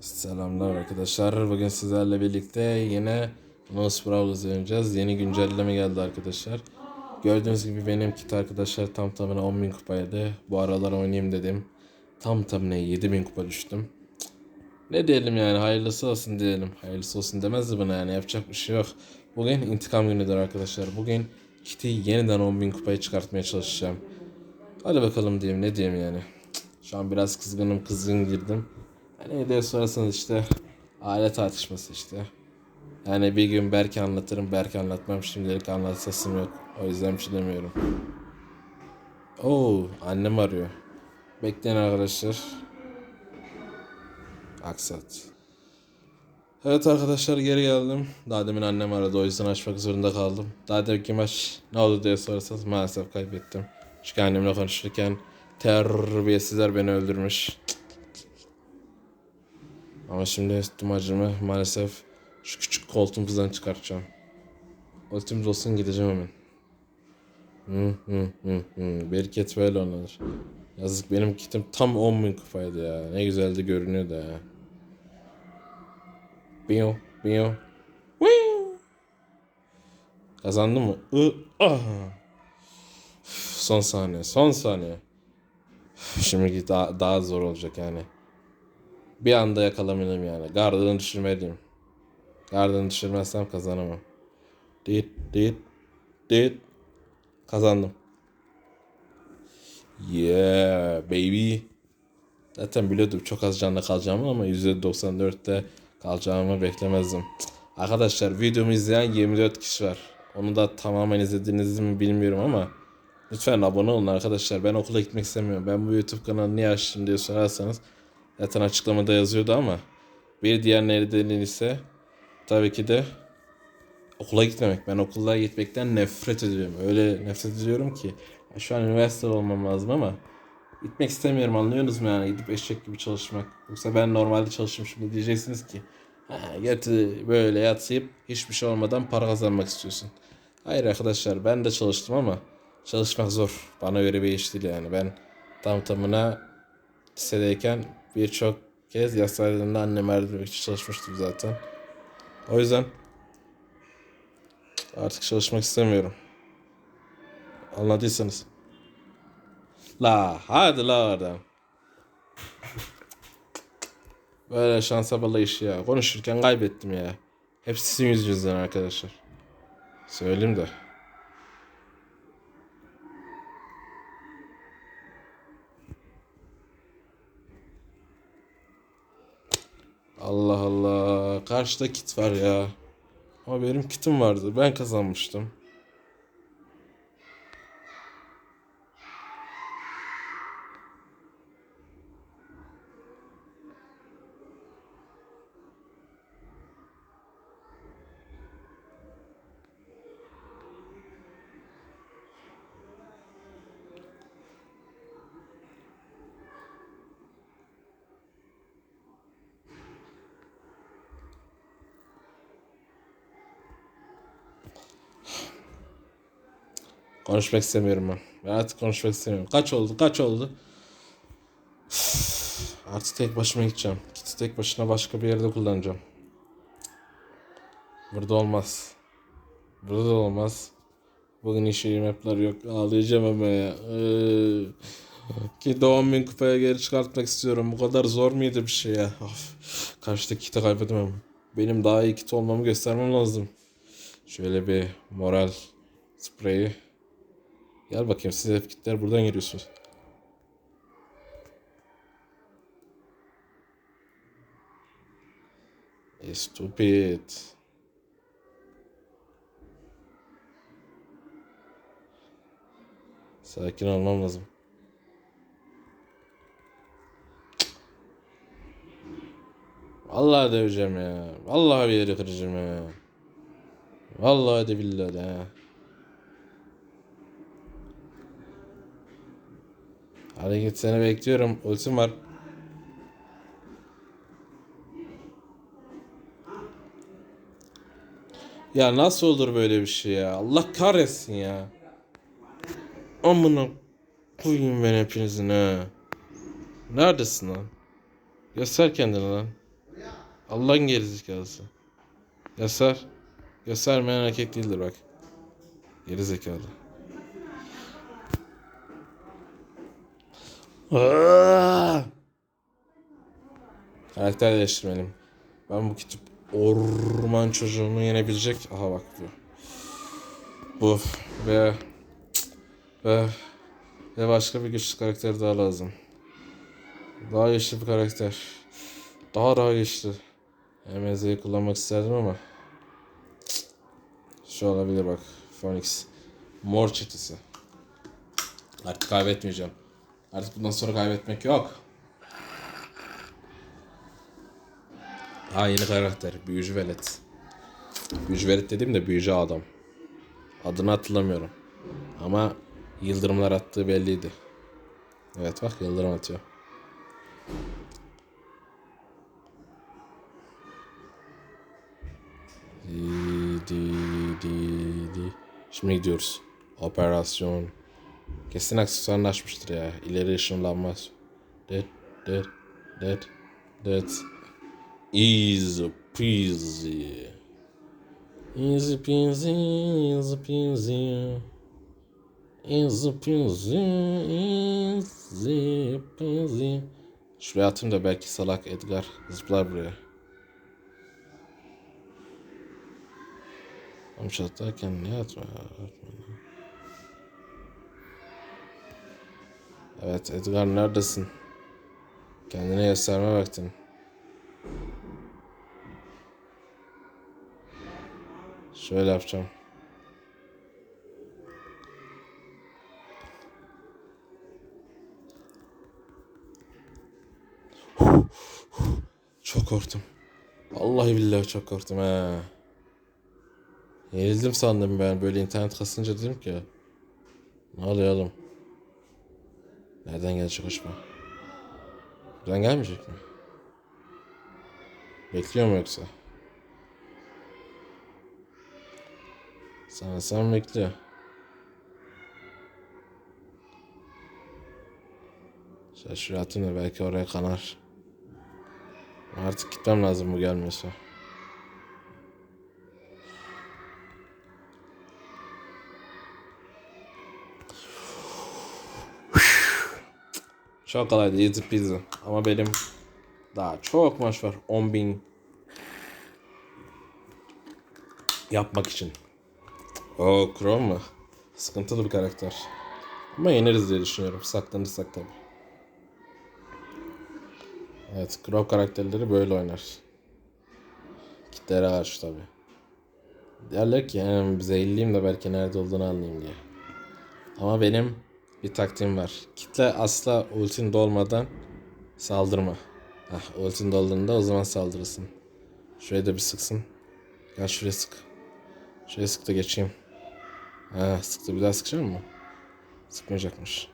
Selamlar arkadaşlar. Bugün sizlerle birlikte yine Nose Brawlers oynayacağız. Yeni güncelleme geldi arkadaşlar. Gördüğünüz gibi benim kit arkadaşlar tam tamına 10.000 kupaydı. Bu aralar oynayayım dedim. Tam tamına 7.000 kupa düştüm. Ne diyelim yani hayırlısı olsun diyelim. Hayırlısı olsun demezdi bana yani yapacak bir şey yok. Bugün intikam günüdür arkadaşlar. Bugün kiti yeniden 10.000 kupaya çıkartmaya çalışacağım. Hadi bakalım diyeyim ne diyeyim yani. Şu an biraz kızgınım kızgın girdim. Hani diye sorarsanız işte aile tartışması işte. Yani bir gün Berk'e anlatırım, Berk'e anlatmam. Şimdilik anlatasım yok. O yüzden bir şey demiyorum. Oo, annem arıyor. Bekleyin arkadaşlar. Aksat. Evet arkadaşlar geri geldim. Daha demin annem aradı o yüzden açmak zorunda kaldım. Daha deminki maç ne oldu diye sorarsanız maalesef kaybettim. Çünkü annemle konuşurken terbiyesizler beni öldürmüş. Ama şimdi tüm maalesef şu küçük koltuğumuzdan çıkartacağım. Ultimiz olsun gideceğim hemen. Hı hı hı hı. Bereket böyle oynanır. Yazık benim kitim tam 10.000 kupaydı ya. Ne güzeldi görünüyordu ya. Biyo biyo. Kazandı mı? I, ah. Son saniye, son saniye. Şimdi daha, daha zor olacak yani. Bir anda yakalamalıyım yani. Gardını düşürmeliyim. Gardını düşürmezsem kazanamam. Dit dit dit. Kazandım. Yeah baby. Zaten biliyordum çok az canlı kalacağımı ama %94'te kalacağımı beklemezdim. Arkadaşlar videomu izleyen 24 kişi var. Onu da tamamen izlediniz mi bilmiyorum ama lütfen abone olun arkadaşlar. Ben okula gitmek istemiyorum. Ben bu YouTube kanalını niye açtım diye sorarsanız zaten açıklamada yazıyordu ama bir diğer nedeni ise tabii ki de okula gitmemek. Ben okula gitmekten nefret ediyorum. Öyle nefret ediyorum ki şu an üniversite olmam lazım ama gitmek istemiyorum anlıyorsunuz mu yani gidip eşek gibi çalışmak. Yoksa ben normalde çalışmışım diyeceksiniz ki ha, böyle yatsayıp hiçbir şey olmadan para kazanmak istiyorsun. Hayır arkadaşlar ben de çalıştım ama çalışmak zor. Bana göre bir iş değil yani. Ben tam tamına lisedeyken birçok kez yaz tatilinde öldürmek için çalışmıştım zaten. O yüzden artık çalışmak istemiyorum. Anladıysanız. La hadi la oradan. Böyle şansa bala iş ya. Konuşurken kaybettim ya. Hepsi sizin yüzünüzden arkadaşlar. Söyleyeyim de. Allah Allah. Karşıda kit var ya. Ama benim kitim vardı. Ben kazanmıştım. Konuşmak istemiyorum ben. Ben artık konuşmak istemiyorum. Kaç oldu? Kaç oldu? Artık tek başıma gideceğim. Kiti tek başına başka bir yerde kullanacağım. Burada olmaz. Burada da olmaz. Bugün işe mapler yok. Ağlayacağım ama ya. Ki doğum bin kupaya geri çıkartmak istiyorum. Bu kadar zor muydu bir şey ya? Of. Karşıdaki kiti kaybedemem. Benim daha iyi kit olmamı göstermem lazım. Şöyle bir moral spreyi. Gel bakayım siz hep kitler buradan geliyorsunuz. E, stupid. Sakin olmam lazım. Vallahi döveceğim ya. Vallahi bir yeri kıracağım ya. Vallahi de billahi de Hadi git seni bekliyorum. Ultim var. Ya nasıl olur böyle bir şey ya? Allah kahretsin ya. Amına koyayım ben hepinizin ha. Neredesin lan? Göster kendini lan. Allah'ın gerizekalısı. Göster. Göstermeyen erkek değildir bak. Gerizekalı. Aa! Karakter değiştirmeliyim. Ben bu kitap orman çocuğunu yenebilecek. Aha bak bu. Bu ve ve ve başka bir güçlü karakter daha lazım. Daha güçlü bir karakter. Daha daha güçlü. MZ'yi kullanmak isterdim ama. Şu olabilir bak. Phoenix. Mor çetesi. Artık kaybetmeyeceğim. Artık bundan sonra kaybetmek yok. Ha yeni karakter. Büyücü velet. Büyücü velet dediğim de büyücü adam. Adını hatırlamıyorum. Ama yıldırımlar attığı belliydi. Evet bak yıldırım atıyor. Di, di, di, di. Şimdi gidiyoruz. Operasyon. Kesin aksesuarını açmıştır ya. İleri ışınlanmaz. Dead, dead, dead, dead. Easy peasy. Easy peasy, easy peasy. Easy peasy, easy peasy. Şuraya atayım da belki salak Edgar zıplar buraya. Tam çatlarken ne atma? Evet Edgar neredesin? Kendine gösterme vaktin. Şöyle yapacağım. Çok korktum. Vallahi billahi çok korktum he. Yenildim sandım ben böyle internet kasınca dedim ki. Ne oluyor oğlum? Nereden gelecek hoşuma? Buradan gelmeyecek mi? Bekliyor mu yoksa? Sana sen bekliyor. Şuraya atayım da belki oraya kanar. Artık gitmem lazım bu gelmiyorsa. Çok kolaydı easy peasy. Ama benim daha çok maç var. 10 bin yapmak için. O Chrome mu? Sıkıntılı bir karakter. Ama yeneriz diye düşünüyorum. Saklanırsak tabii. Evet, Crow karakterleri böyle oynar. Kitlere karşı tabii. Derler ki yani zehirliyim de belki nerede olduğunu anlayayım diye. Ama benim bir taktiğim var. Kitle asla ultin dolmadan saldırma. Hah, ultin dolduğunda o zaman saldırırsın. Şuraya da bir sıksın. Gel şuraya sık. Şuraya sık da geçeyim. Ha sıktı bir daha sıkacak mı? Sıkmayacakmış.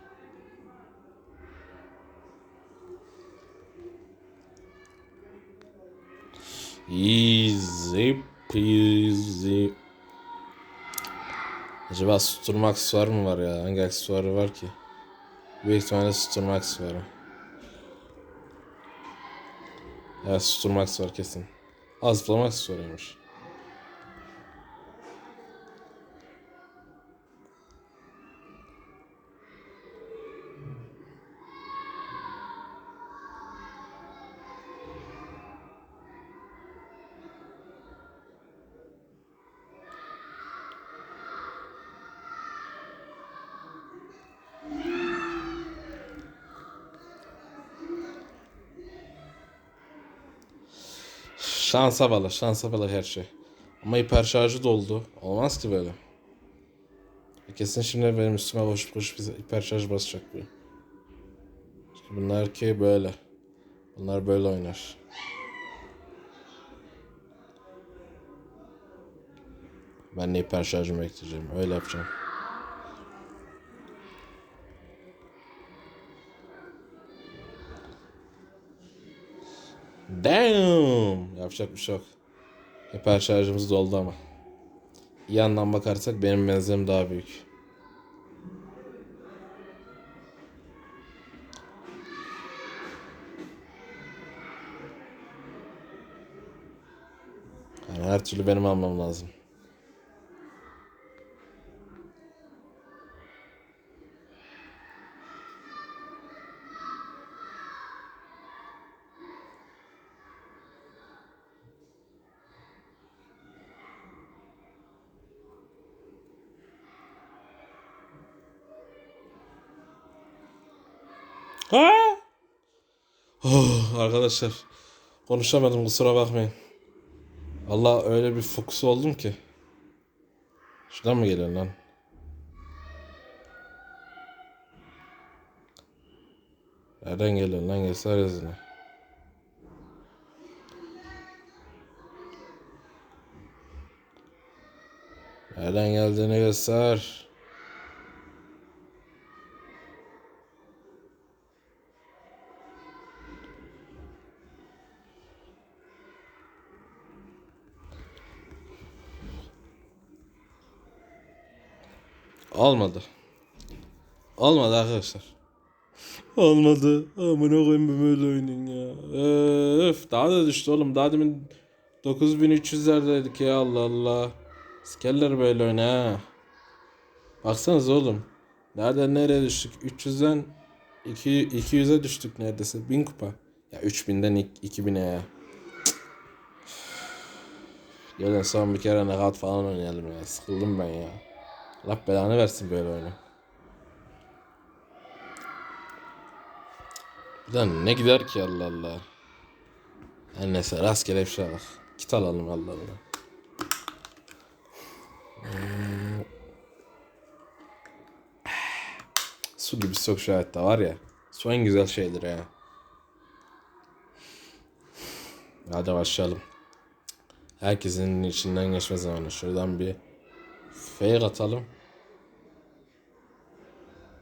Easy peasy. Acaba susturma aksesuarı mı var ya? Hangi aksesuarı var ki? Büyük ihtimalle susturma aksesuarı. Evet susturma aksesuarı kesin. Az zıplama aksesuarıymış. Şansa bağlı, şansa bağlı her şey. Ama hiper şarjı doldu. Olmaz ki böyle. Kesin şimdi benim üstüme koşup koşup hiper şarj basacak bu. Çünkü bunlar ki böyle. Bunlar böyle oynar. Ben de hiper şarjımı bekleyeceğim. Öyle yapacağım. Damn! Yapacak bir şey yok. Hiper şarjımız doldu ama. Yandan bakarsak benim benzerim daha büyük. Yani her türlü benim almam lazım. Ha? Oh, arkadaşlar konuşamadım kusura bakmayın. Allah öyle bir fokus oldum ki. Şuradan mı geliyor lan? Nereden geliyor lan göster yazını. Nereden geldiğini göster. Olmadı. Olmadı arkadaşlar. Olmadı. Amına koyayım böyle oyunun ya. Öf daha da düştü oğlum. Daha demin 9300'lerdeydik ya Allah Allah. Skeller böyle oyna ha. Baksanıza oğlum. Nereden nereye düştük? 300'den 2 200'e düştük neredeyse. 1000 kupa. Ya 3000'den ik- 2000'e ya. Gelin son bir kere nakat falan oynayalım ya. Sıkıldım ben ya. Allah belanı versin böyle oyunu. Buradan ne gider ki Allah Allah. Her neyse rastgele bir şey bak. Kit alalım Allah Allah. Hmm. Su gibi çok şu hayatta var ya. Su en güzel şeydir ya. Hadi başlayalım. Herkesin içinden geçme zamanı. Şuradan bir fake atalım.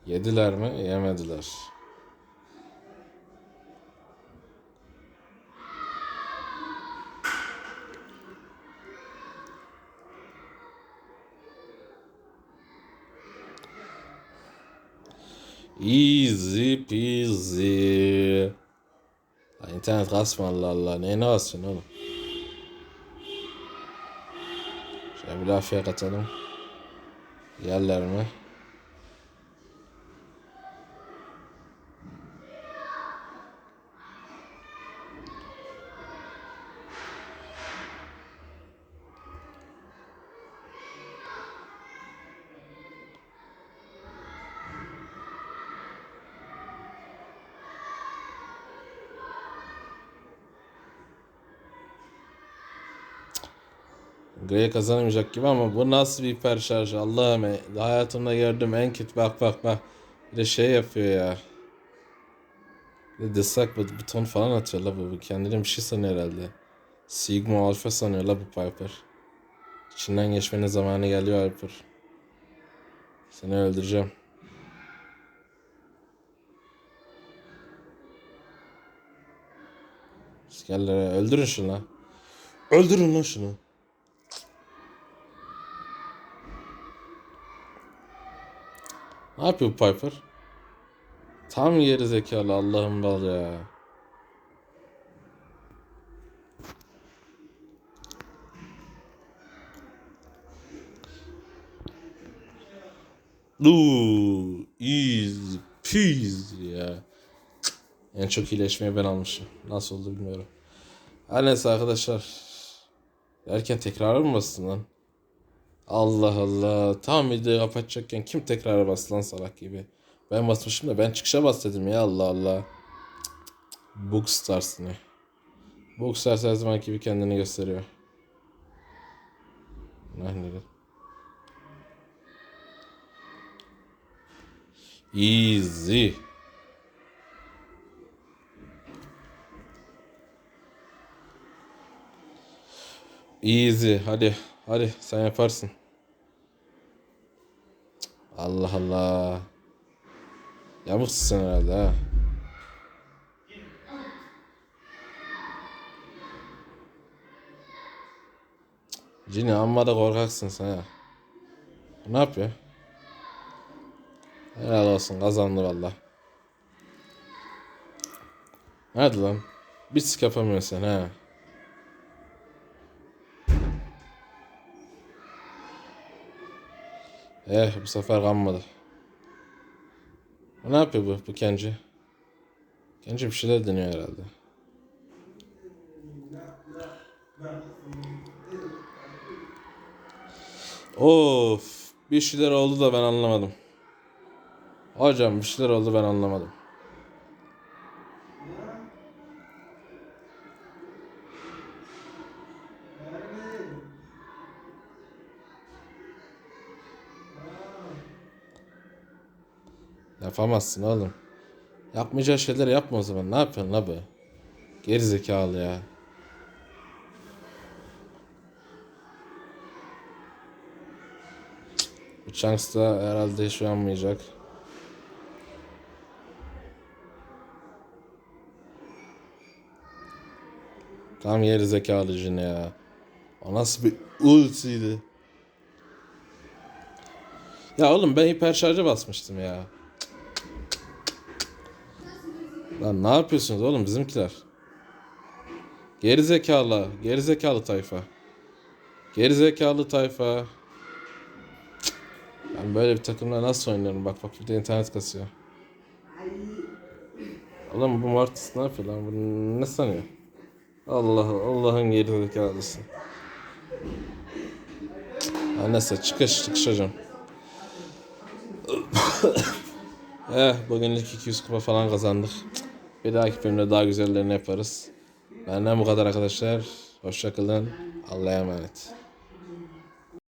Yediler mi? Yemediler. Easy peasy. Lan internet kasma Allah Allah. Neyine kasıyorsun oğlum? Şöyle bir lafıya katalım. Yerler Gray kazanamayacak gibi ama bu nasıl bir hiper şarj Allah'ım e, hayatımda gördüğüm en kötü bak bak bak. Bir de şey yapıyor ya. Bir de dislike but- buton falan atıyor la bu, bu kendine bir şey sanıyor herhalde. Sigma Alpha sanıyor la bu Piper. İçinden geçmenin zamanı geliyor Piper. Seni öldüreceğim. Sikerlere öldürün şunu Öldürün lan şunu Ne yapıyor Piper? Tam geri zekalı Allah'ım bal ya. Uuu, easy peasy ya. En çok iyileşmeyi ben almışım. Nasıl oldu bilmiyorum. Her neyse arkadaşlar. Derken tekrar mı bastın lan? Allah Allah. Tam videoyu kapatacakken kim tekrara bastı lan salak gibi. Ben basmışım da ben çıkışa bas dedim ya Allah Allah. Bookstars ne? Bookstars her zaman gibi kendini gösteriyor. Ne ne? Easy. Easy. Hadi. Hadi sen yaparsın. Allah Allah. Yamuksun sen herhalde ha. Cini amma da korkaksın sen ya. Ne yapıyor? Helal olsun kazandı valla. Hadi lan. Bir sik yapamıyorsun ha. Eh bu sefer kanmadı. Ne yapıyor bu, bu Kenji? Kenji bir şeyler deniyor herhalde. Of, bir şeyler oldu da ben anlamadım. Hocam bir şeyler oldu ben anlamadım. Yapamazsın oğlum. Yapmayacağı şeyleri yapma o zaman. Ne yapıyorsun la be? Geri zekalı ya. Bu Chunks da herhalde hiç uyanmayacak. Tam geri zekalı Jin ya. O nasıl bir ultiydi. Ya oğlum ben hiper şarja basmıştım ya. Lan ne yapıyorsunuz oğlum bizimkiler? Geri zekalı, geri zekalı tayfa. Geri zekalı tayfa. Cık. Ben böyle bir takımla nasıl oynuyorum? Bak bak bir internet kasıyor. Oğlum bu Mortis ne yapıyor lan? Bu ne sanıyor? Allah Allah'ın geri zekalısı. Ha neyse çıkış çıkışacağım. eh bugünlük 200 kupa falan kazandık. Bir dahaki bölümde daha güzellerini yaparız. Benden bu kadar arkadaşlar. Hoşçakalın. Allah'a emanet.